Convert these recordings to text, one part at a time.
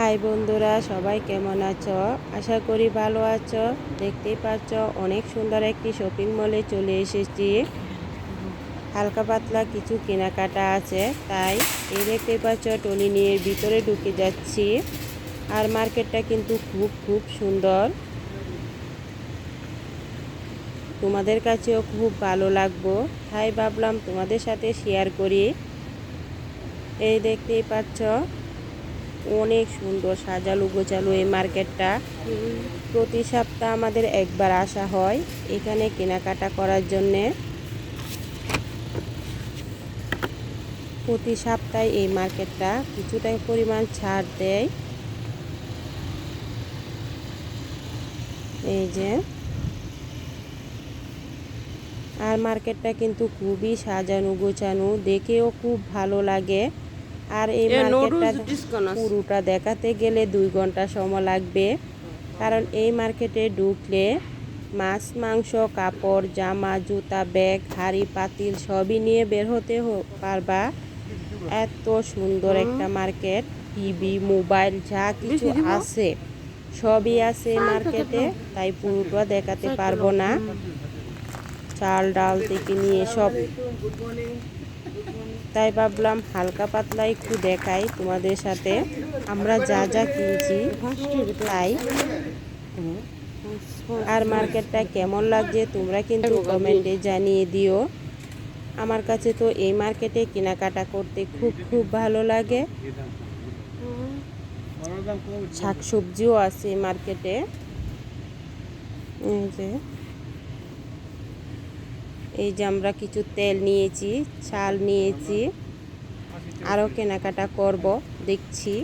High বন্ধুরা, সবাই কেমন আছো? আশা করি ভালো আছো। দেখতেই পাচ্ছ, অনেক সুন্দর একটি শপিং মলে চলে এসেছি। হালকা পাতলা কিছু কেনাকাটা আছে, তাই এই দেখতেই পাচ্ছ টলি নিয়ে ভিতরে ঢুকে যাচ্ছি। আর মার্কেটটা কিন্তু খুব খুব সুন্দর। তোমাদের কাছেও খুব ভালো লাগবো। তাই ভাবলাম তোমাদের সাথে শেয়ার করি। এই দেখতেই পাচ্ছ অনেক সুন্দর সাজালো গোছালো এই মার্কেটটা। প্রতি সপ্তাহ আমাদের একবার আসা হয় এখানে কেনাকাটা করার জন্যে। প্রতি সপ্তাহে এই মার্কেটটা কিছুটা পরিমাণ ছাড় দেয়। এই যে। আর মার্কেটটা কিন্তু খুবই সাজানো গোছানো, দেখেও খুব ভালো লাগে। আর এই মার্কেটটা পুরোটা দেখাতে গেলে দুই ঘণ্টা সময় লাগবে। কারণ এই মার্কেটে ঢুকলে মাছ মাংস কাপড় জামা জুতা ব্যাগ হাড়ি পাতিল সবই নিয়ে বের হতে পারবা। এত সুন্দর একটা মার্কেট টিভি মোবাইল যা কিছু আছে সবই আছে মার্কেটে তাই পুরোটা দেখাতে পারব না। চাল ডাল থেকে নিয়ে সব। তাই ভাবলাম হালকা পাতলা একটু দেখাই তোমাদের সাথে। আমরা যা যা কিনছি, তাই। আর মার্কেটটা কেমন লাগছে তোমরা কিন্তু কমেন্টে জানিয়ে দিও। আমার কাছে তো এই মার্কেটে কেনাকাটা করতে খুব খুব ভালো লাগে। শাকসবজিও আছে মার্কেটে। এই যে। এই যে আমরা কিছু তেল নিয়েছি চাল নিয়েছি। আরও কেনাকাটা করব দেখছি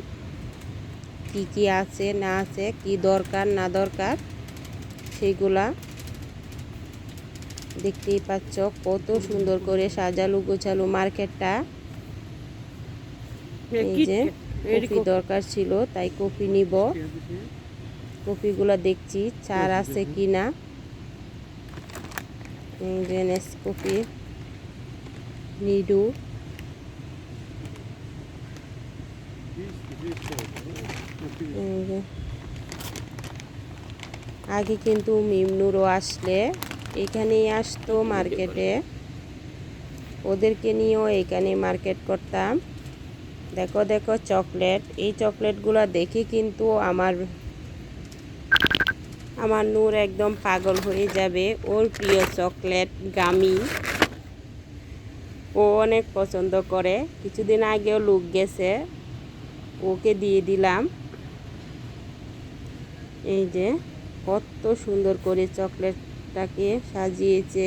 কি কি আছে না আছে কি দরকার না দরকার সেইগুলা দেখতেই পাচ্ছ কত সুন্দর করে সাজালু গোছালু মার্কেটটা। এই যে কফি দরকার ছিল তাই কফি নিব। কফিগুলো দেখছি চার আছে কি না যে নেসকফি নিডু আগে কিন্তু মিমনুরও আসলে, এখানেই আসতো মার্কেটে। ওদেরকে নিয়েও এখানে মার্কেট করতাম। দেখো দেখো, চকলেট। এই চকলেটগুলো দেখে কিন্তু আমার আমার নূর একদম পাগল হয়ে যাবে। ওর প্রিয় চকলেট গামি। ও অনেক পছন্দ করে। কিছুদিন আগেও লুক গেছে। ওকে দিয়ে দিলাম। এই যে, কত সুন্দর করে চকলেটটাকে সাজিয়েছে।